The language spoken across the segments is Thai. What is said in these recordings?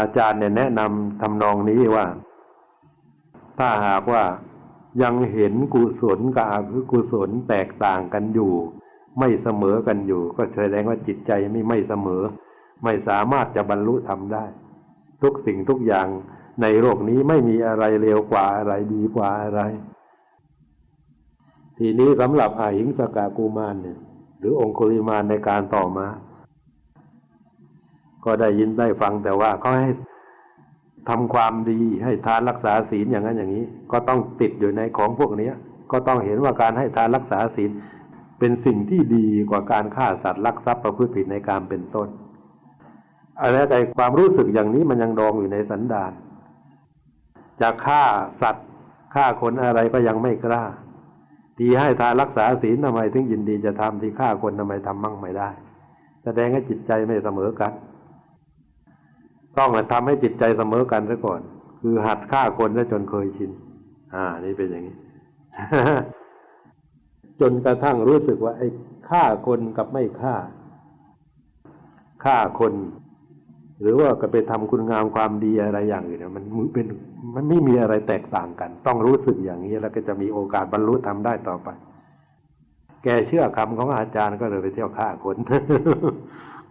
อาจารย์เนี่ยแนะนำทำนองนี้ว่า ถ้าหากว่ายังเห็นกุศลกับอกุศลแตกต่างกันอยู่ ไม่เสมอกันอยู่ ก็แสดงว่าจิตใจไม่ไม่เสมอ ไม่สามารถจะบรรลุธรรมได้ ทุกสิ่งทุกอย่างในโลกนี้ไม่มีอะไรเร็วกว่าอะไรดีกว่าอะไร ทีนี้สำหรับอาหิงสกากูมารเนี่ย หรือองคุลิมานในการต่อมา ก็ได้ยินได้ฟังแต่ว่าเขาให้ทำความดีให้ทานรักษาศีลอย่างนั้นอย่างนี้ ก็ต้องติดอยู่ในของพวกนี้ก็ต้องเห็นว่าการให้ทานรักษาศีลเป็นสิ่งที่ดีกว่าการฆ่าสัตว์ลักทรัพย์ประพฤติผิดในการเป็นต้นอะไรแต่ความรู้สึกอย่างนี้มันยังดองอยู่ในสันดานจะฆ่าสัตว์ฆ่าคนอะไรก็ยังไม่กล้า ที่ให้ทานรักษาศีลทำไมถึงยินดีจะทำที่ฆ่าคนทำไมทำมั่งไม่ได้ แสดงให้จิตใจไม่เสมอกัน ต้องทำให้จิตใจเสมอกันซะก่อน คือหัดฆ่าคนซะจนเคยชิน อ่า นี่เป็นอย่างนี้ จนกระทั่งรู้สึกว่า ไอ้ฆ่าคนกับไม่ฆ่าฆ่าคน หรือว่าก็ไปทำคุณงามความดีอะไรอย่างอื่นมันเป็นมันไม่มีอะไรแตกต่างกัน ต้องรู้สึกอย่างนี้แล้วก็จะมีโอกาสบรรลุทำได้ต่อไป แกเชื่อคำของอาจารย์ก็เลยไปเที่ยวฆ่าคน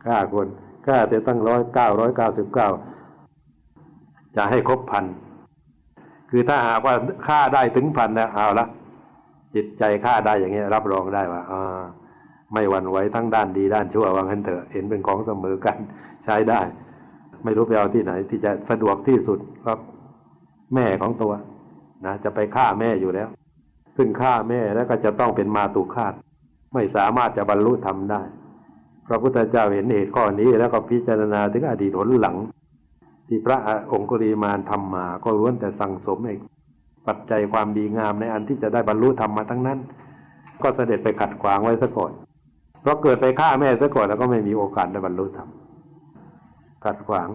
ฆ่าคน ฆ่าแต่ตั้งร้อยเก้าร้อยเก้าสิบเก้าจะให้ครบพันคือถ้าหากว่าฆ่าได้ถึงพันแล้วเอาละจิตใจฆ่าได้อย่างเงี้ย รับรองได้ว่าอ่าไม่หวั่นไหวทั้งด้านดีด้านชั่ววางกันเถอะเห็นเป็นของเสมอกันใช้ได้ ไม่รู้ไปเอาที่ไหน ที่จะสะดวกที่สุดครับแม่ของตัวนะจะไปฆ่าแม่อยู่แล้ว ซึ่งฆ่าแม่แล้วก็จะต้องเป็นมาตุคาตไม่สามารถจะบรรลุธรรมได้ พระพุทธเจ้าเห็นเหตุข้อนี้ แล้วก็พิจารณาถึงอดีตหนหลัง ที่พระองคุริมานทำมา ก็ล้วนแต่สั่งสมเองปัจจัยความดีงามในอันที่จะได้บรรลุธรรมมาทั้งนั้น ก็เสด็จไปขัดขวางไว้ซะก่อนเพราะเกิดไปฆ่าแม่ซะก่อนแล้วก็ไม่มีโอกาสได้บรรลุธรรมขัดขวาง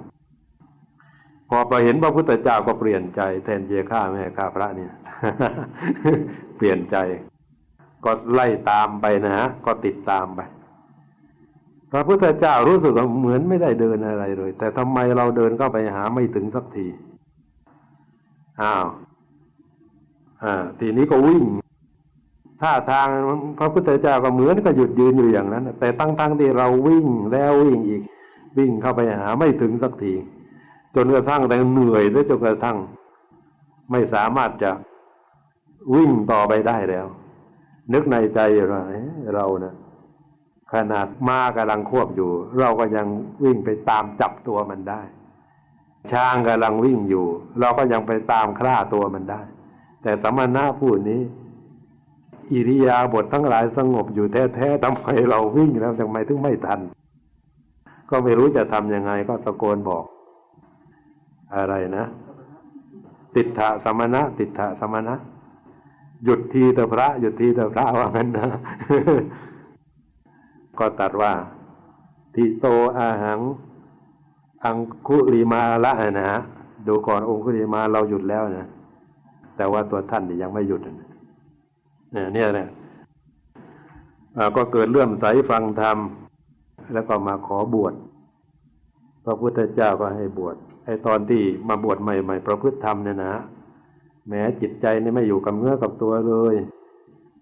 พอไปเห็นพระพุทธเจ้าก็เปลี่ยนใจแทนเจฆ่าแม่ฆ่าพระเนี่ย เปลี่ยนใจ ก็ไล่ตามไปนะ ก็ติดตามไป พระพุทธเจ้ารู้สึกว่าเหมือนไม่ได้เดินอะไรเลย แต่ทำไมเราเดินเข้าไปหาไม่ถึงสักทีอ้าวอ่าทีนี้ก็วิ่งท่าทางพระพุทธเจ้าก็เหมือนก็หยุดยืนอยู่อย่างนั้น แต่ตั้งๆที่เราวิ่งแล้ววิ่งอีก วิ่งเข้าไปหาไม่ถึงสักที จนกระทั่งแต่เหนื่อยและจนกระทั่ง ไม่สามารถจะวิ่งต่อไปได้แล้ว นึกในใจว่าเราเนะ่ย ขนาดม้ากำลังควบอยู่ เราก็ยังวิ่งไปตามจับตัวมันได้ ช้างกำลังวิ่งอยู่ เราก็ยังไปตามคล้าตัวมันได้ แต่สมณะผู้นี้ อิริยาบถททั้งหลายสงบอยู่แท้ๆทำไมเราวิ่งแล้วทำไมถึงไม่ทัน ก็ไม่รู้จะทำยังไงก็ตะโกนบอก อะไรนะ ติดถะสมณะ ติดถะสมณะหยุดทีเถอะพระหยุดทีเถอะพระว่างั้นนะ ก็ตัดว่าทิโตอาหัง อังคุลิมาละนะฮะดูก่อนองคุลิมาเราหยุดแล้วนะ แต่ว่าตัวท่านยังไม่หยุดเนี่ยเนี่ยเนี่ยก็เกิดเลื่อมใสฟังธรรม แล้วก็มาขอบวชพระพุทธเจ้าก็ให้บวชไอ้ตอนที่มาบวชใหม่ๆประพฤติธรรมเนี่ยนะแม้จิตใจนี่ไม่อยู่กับเนื้อกับตัวเลย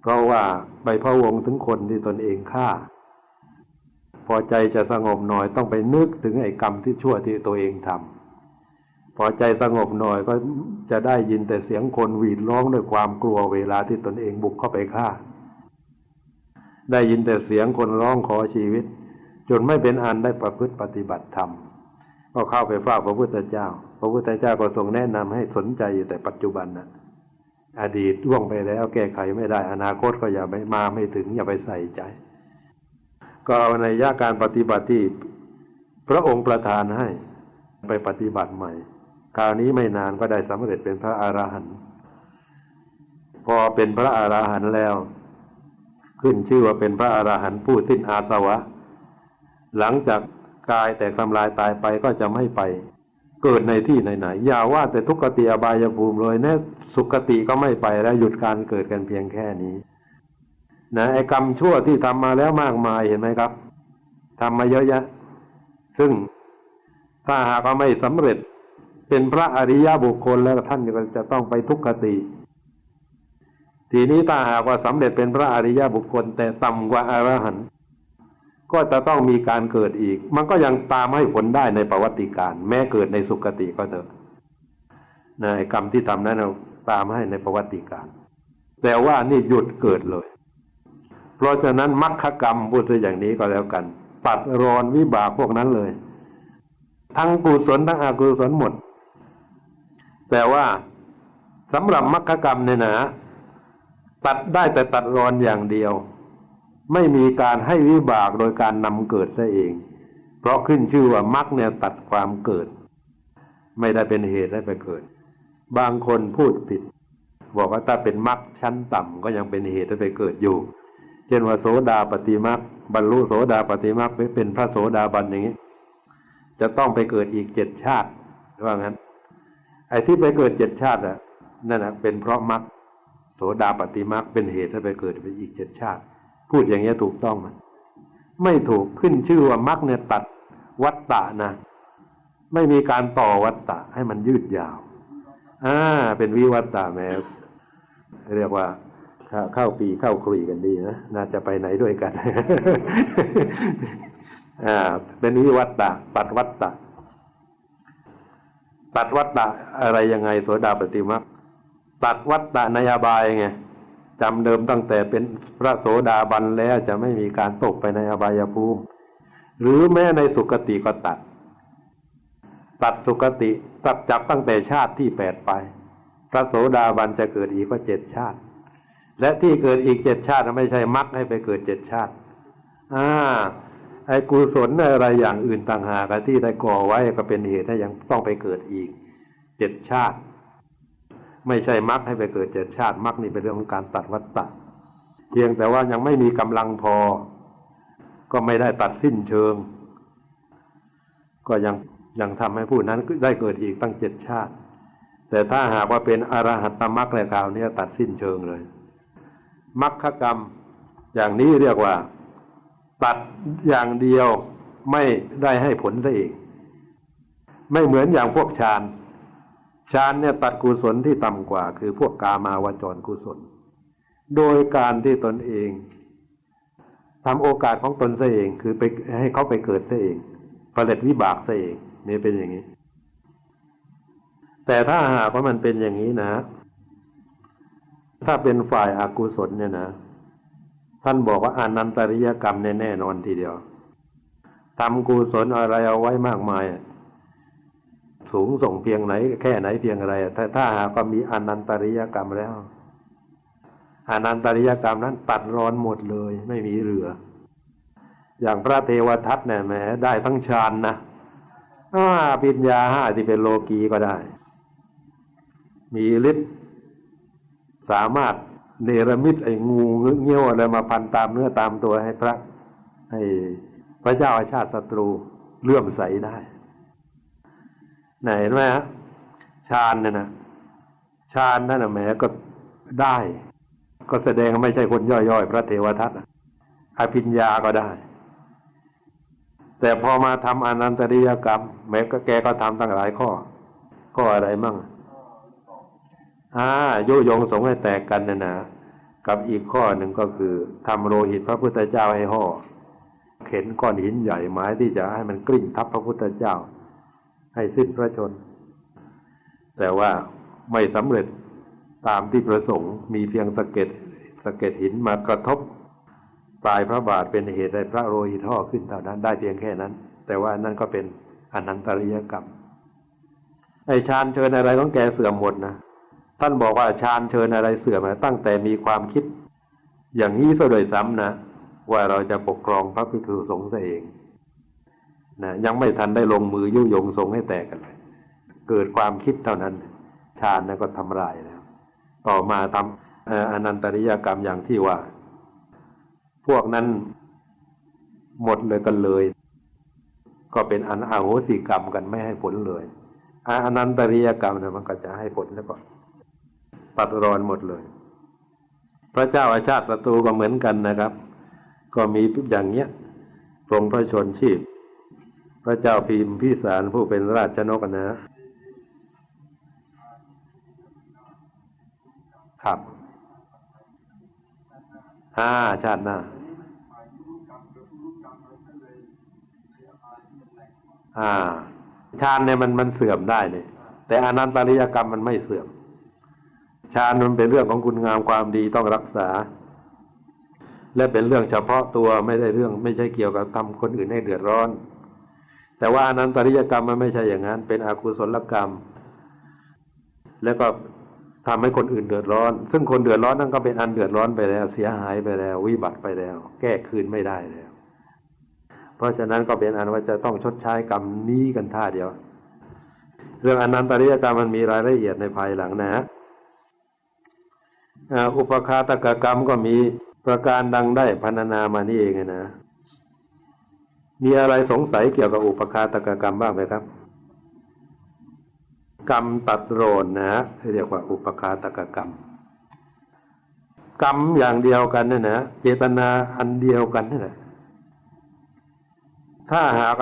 เพราะว่าไปพะวงถึงคนที่ตนเองฆ่า พอใจจะสงบหน่อยต้องไปนึกถึงไอ้กรรมที่ชั่วที่ตัวเองทำพอใจสงบหน่อยก็จะได้ยินแต่เสียงคนหวีดร้องด้วยความกลัวเวลาที่ตนเองบุกเข้าไปฆ่า ได้ยินแต่เสียงคนร้องขอชีวิต จนไม่เป็นอันได้ประพฤติปฏิบัติธรรมก็เข้าไปฝ้าพระพุทธเจ้า พระพุทธเจ้าก็ทรงแนะนำให้สนใจอยู่แต่ปัจจุบันนะอดีตล่วงไปแล้วแก้ไขไม่ได้อนาคตก็อย่าไปมาไม่ถึงอย่าไปใส่ใจ ก็ในยาการปฏิบัติที่พระองค์ประทานให้ไปปฏิบัติใหม่ คราวนี้ไม่นานก็ได้สำเร็จเป็นพระอาหารหันต์พอเป็นพระอาหารหันต์แล้ว ขึ้นชื่อว่าเป็นพระอาหารหันต์ผู้สิ้นอาสวะ หลังจากกายแตกทำลายตายไปก็จะไม่ไป เกิดในที่ไหนๆอย่าว่าแต่ทุกขติอบายภูมิเลยนะสุขติก็ไม่ไปแล้วหยุดการเกิดกันเพียงแค่นี้ นะไอ้กรรมชั่วที่ทำมาแล้วมากมายเห็นไหมครับทำมาเยอะแยะ ซึ่งถ้าหากว่าไม่สำเร็จเป็นพระอริยบุคคลแล้วท่านก็จะต้องไปทุกขติ ทีนี้ถ้าหากว่าสำเร็จเป็นพระอริยบุคคล แต่ต่ำกว่าอรหันต์ก็จะต้องมีการเกิดอีก มันก็ยังตามให้ผลได้ในประวัติการ แม้เกิดในสุคติก็เถอะในกรรมที่ทำนั้นตามให้ในประวัติการแต่ว่านี่หยุดเกิดเลย เพราะฉะนั้นมรรคกรรมพูดอย่างนี้ก็แล้วกัน ตัดรอนวิบากพวกนั้นเลย ทั้งกุศลทั้งอกุศลหมด แต่ว่าสำหรับมรรคกรรมเนี่ยนะตัดได้แต่ตัดรอนอย่างเดียว ไม่มีการให้วิบากโดยการนำเกิดซะเอง เพราะขึ้นชื่อว่ามรรคเนี่ยตัดความเกิด ไม่ได้เป็นเหตุให้ไปเกิด บางคนพูดผิด บอกว่าถ้าเป็นมรรคชั้นต่ำก็ยังเป็นเหตุให้ไปเกิดอยู่ เช่นว่าโสดาปฏิมรรคบรรลุโสดาปฏิมรรคเป็นพระโสดาบันอย่างนี้ จะต้องไปเกิดอีกเจ็ดชาติว่างั้น ไอ้ที่ไปเกิดเจ็ดชาติอะนั่นนะเป็นเพราะมรรคโสดาปฏิมรรคเป็นเหตุให้ไปเกิดไปอีกเจ็ดชาติ พูดอย่างนี้ถูกต้องไหมไม่ถูกขึ้นชื่อว่ามรรคเนี่ยตัดวัตตะนะ ไม่มีการต่อวัตตะให้มันยืดยาว อ่า เป็นวิวัตตะแม้เรียกว่า เข้าเข้าปีเข้าครุยกันดีนะน่าจะไปไหนด้วยกันอ่าเป็นวิวัตตะตัดวัตตะตัดวัตตะอะไรยังไงโสดาปฏิมักตัดวัตตะในอบายไงจำเดิมตั้งแต่เป็นพระโสดาบันแล้วจะไม่มีการตกไปในอบายภูมิ หรือแม้ในสุคติก็ตัด ตัดสุคติตัดจับตั้งแต่ชาติที่แปดไป พระโสดาบันจะเกิดอีกก็เจ็ดชาติ และที่เกิดอีกเจ็ดชาติไม่ใช่มักให้ไปเกิดเจ็ดชาติ อ่า ไอ้กุศลอะไรอย่างอื่นต่างหากที่ได้ก่อไว้ก็เป็นเหตุให้ยังต้องไปเกิดอีกเจ็ดชาติ ไม่ใช่มักให้ไปเกิดเจ็ดชาติมักนี่เป็นเรื่องของการตัดวัฏฏะเพียงแต่ว่ายังไม่มีกำลังพอ ก็ไม่ได้ตัดสิ้นเชิง ก็ยังยังทำให้ผู้นั้นได้เกิดอีกตั้งเจ็ดชาติ แต่ถ้าหากว่าเป็นอรหัตตมรรคในคราวนี้ตัดสิ้นเชิงเลย มรรคกรรม อย่างนี้เรียกว่า ตัดอย่างเดียวไม่ได้ให้ผลซะเอง ไม่เหมือนอย่างพวกฌานฌานเนี่ยตัดกุศลที่ต่ำกว่า คือพวกกามาวจรกุศล โดยการที่ตนเองทำโอกาสของตนซะเอง คือไปให้เขาไปเกิดซะเองผลิตวิบากซะเองนี่เป็นอย่างนี้ แต่ถ้าหากว่ามันเป็นอย่างนี้นะ ถ้าเป็นฝ่ายอากุศลเนี่ยนะ ท่านบอกว่าอานันตริยกรรมแน่นอนทีเดียวทำกุศลอะไรเอาไว้มากมาย สูงส่งเพียงไหน แค่ไหนเพียงอะไรถ้าถ้าหากว่ามีอนันตริยกรรมแล้วอนันตริยกรรมนั้นตัดร้อนหมดเลย ไม่มีเหลือ อย่างพระเทวทัตเนี่ยแหมได้ทั้งฌานนะอาปิญญาห้าที่เป็นโลกีก็ได้ มีฤทธิ์ สามารถเนรมิตไอ้งูเงี้ยวอะไรมาพันตามเนื้อตามตัวให้พระให้พระเจ้าอาชาติศัตรูเลื่อมใสได้ ไหนเห็นไหมฮะฌานเนี่ยนะฌานนั่นนะแหมก็ได้ ก็แสดงไม่ใช่คนย่อยๆ พระเทวทัตอภิญญาก็ได้ แต่พอมาทำอนันตริยกรรม แม้ก็แกก็ทำตั้งหลายข้อ ข้ออะไรมั่ง อ่ายุยงสงให้แตกกันนะนะกับอีกข้อหนึ่งก็คือทำโลหิตพระพุทธเจ้าให้ห่อเข็นก้อนหินใหญ่หมายที่จะให้มันกลิ้งทับพระพุทธเจ้า ให้สิ้นพระชน แต่ว่าไม่สำเร็จตามที่ประสงค์มีเพียงสะเก็ดสะเก็ดหินมากระทบปลายพระบาทเป็นเหตุให้พระโลหิตห่อขึ้นเท่านั้นได้เพียงแค่นั้น แต่ว่านั่นก็เป็นอนันตริยกรรมไอชานเชิญอะไรต้องแกเสื่อมหมดนะ ท่านบอกว่าชาญเชิญอะไรเสื่อมตั้งแต่มีความคิด อย่างนี้ซะโดยซ้ำนะ ว่าเราจะปกครองพระภิกษุสงฆ์เองนะยังไม่ทันได้ลงมือยุยงสงให้แตกกันเลยเกิดความคิดเท่านั้นฌานนะก็ทำลายแล้วต่อมาทำอนันตริยกรรมอย่างที่ว่า พวกนั้นหมดเลยกันเลย ก็เป็นอันอาโหสิกรรมกันไม่ให้ผลเลยอนันตริยกรรมนะมันก็จะให้ผลแล้วก็ ตัดรอนหมดเลย พระเจ้าอาชาติศัตรูก็เหมือนกันนะครับ ก็มีทุกอย่างเนี้ยปรงพระชนชีพ พระเจ้าพิมพิสารผู้เป็นราชนกนะครับอ่าชาติหน้าอ่าฌานเนี่ยมันมันเสื่อมได้เนี่ยแต่อนันตริยกรรมมันไม่เสื่อม ฌานมันเป็นเรื่องของคุณงามความดีต้องรักษา และเป็นเรื่องเฉพาะตัวไม่ได้เรื่องไม่ใช่เกี่ยวกับทำคนอื่นให้เดือดร้อน แต่ว่าอนันตริยกรรมมันไม่ใช่อย่างนั้น เป็นอกุศลกรรม แล้วก็ทำให้คนอื่นเดือดร้อน ซึ่งคนเดือดร้อนนั่นก็เป็นอันเดือดร้อนไปแล้ว เสียหายไปแล้ว วิบัติไปแล้ว แก้คืนไม่ได้แล้ว เพราะฉะนั้นก็เป็นอันว่าจะต้องชดใช้กรรมนี้กันท่าเดียว เรื่องอนันตริยกรรมมันมีรายละเอียดในภายหลังนะฮะ อุปคาตกกรรมก็มีประการดังได้พรรณนามานี่เองนะ มีอะไรสงสัยเกี่ยวกับอุปคาตกกรรมบ้างไหมครับ กรรมตัดโรนนะฮะเรียกว่าอุปคาตกกรรม กรรมอย่างเดียวกันเนี่ยนะเจตนาอันเดียวกันนี่แหละถ้าหาก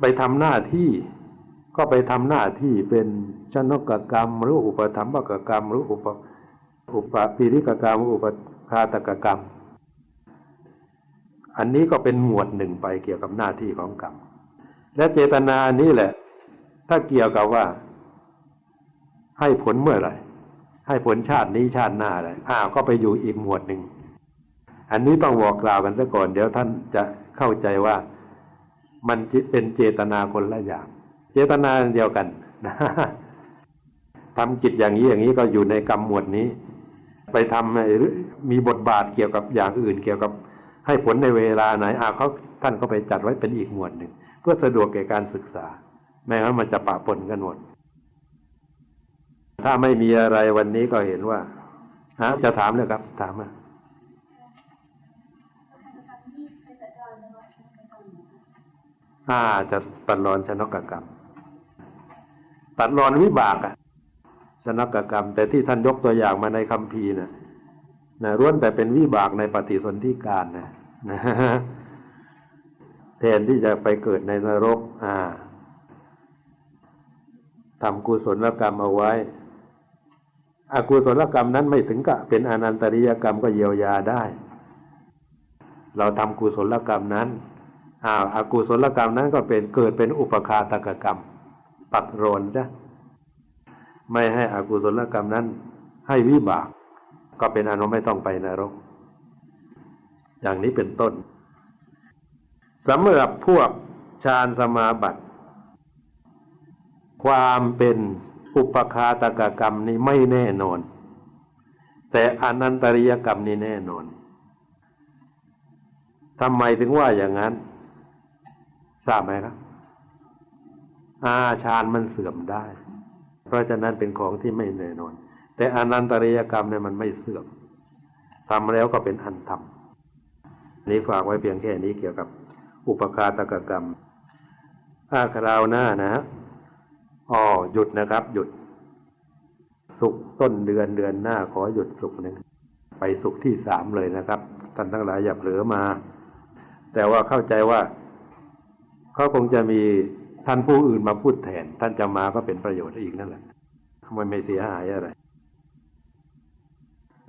ไปทำหน้าที่ก็ไปทำหน้าที่เป็นชนกกรรม หรืออุปธรรมกกรรม หรืออุป อุปปิริกกรรม อุปคาตกกรรม อันนี้ก็เป็นหมวดหนึ่งไปเกี่ยวกับหน้าที่ของกรรม และเจตนาอันนี้แหละ ถ้าเกี่ยวกับว่า ให้ผลเมื่อไหร่ให้ผลชาตินี้ชาติหน้าอะไรอ้าวก็ไปอยู่อีกหมวดหนึ่ง อันนี้ต้องบอกกล่าวกันซะก่อน เดี๋ยวท่านจะเข้าใจว่ามันเป็นเจตนาคนละอย่าง เจตนาเดียวกันนะทำจิตอย่างนี้อย่างนี้ก็อยู่ในกรรมหมวดนี้ ไปทำมีบทบาทเกี่ยวกับอย่างอื่น เกี่ยวกับให้ผลในเวลาไหนอาเขาท่านก็ไปจัดไว้เป็นอีกหมวดหนึ่ง เพื่อสะดวกแก่การศึกษา แม้งั้นมันจะปะปนกันหมด ถ้าไม่มีอะไรวันนี้ก็เห็นว่าฮะจะถามเลยครับ ถามมาอ่าจะตัดรอนชนกกรรม ตัดรอนวิบากอะ ชนกกรรม แต่ที่ท่านยกตัวอย่างมาในคัมภีร์นะนะล้วนแต่เป็นวิบากในปฏิสนธิการนะนะแทนที่จะไปเกิดในนรก อ่าทำกุศลกรรมเอาไว้อากุศลกรรมนั้นไม่ถึงกับเป็นอนันตริยกรรมก็เยียวยาได้ เราทำกุศลกรรมนั้นอ่าอากุศลกรรมนั้นก็เป็นเกิดเป็นอุปคาตกกรรมตัดโรนจ้ะ ไม่ให้อากุศลกรรมนั้น ให้วิบาก ก็เป็นอนุไม่ต้องไปนรก อย่างนี้เป็นต้นสำหรับพวกฌานสมาบัติ ความเป็นอุปคาตกกรรมนี้ไม่แน่นอน แต่อนันตริยกรรมนี่แน่นอนทำไมถึงว่าอย่างนั้น ทราบไหมครับอาชานมันเสื่อมได้ เพราะฉะนั้นเป็นของที่ไม่แน่นอน แต่อนันตริยกรรมเนี่ยมันไม่เสื่อมทำแล้วก็เป็นอันทำนี้ฝากไว้เพียงแค่นี้เกี่ยวกับ อุปคาตกกรรมถ้าคราวหน้านะอ๋อหยุดนะครับ หยุด สุกต้นเดือนเดือนหน้าขอหยุดสุกหนึ่งไปสุกที่สามเลยนะครับท่านทั้งหลายอย่าเผลอมา แต่ว่าเข้าใจว่าเขาคงจะมี ท่านผู้อื่นมาพูดแทน ท่านจะมาก็เป็นประโยชน์อีกนั่นแหละมันไม่เสียหายอะไร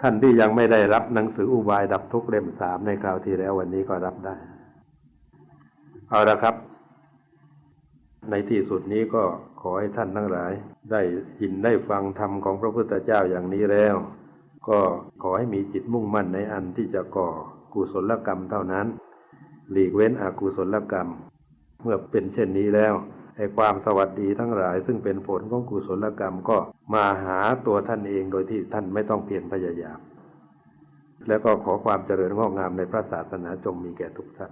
ท่านที่ยังไม่ได้รับหนังสืออุบายดับทุกเล่มสามในคราวที่แล้ววันนี้ก็รับได้ เอาละครับ ในที่สุดนี้ก็ขอให้ท่านทั้งหลาย ได้ยินได้ฟังธรรมของพระพุทธเจ้าอย่างนี้แล้ว ก็ขอให้มีจิตมุ่งมั่นในอันที่จะก่อกุศลกรรมเท่านั้น หลีกเว้นอกุศลกรรม เมื่อเป็นเช่นนี้แล้วไอ้ความสวัสดีทั้งหลาย ซึ่งเป็นผลของกุศลกรรมก็มาหาตัวท่านเองโดยที่ท่านไม่ต้องเปลี่ยนพยายาม แล้วก็ขอความเจริญงอกงามในพระศาสนาจงมีแก่ทุกท่าน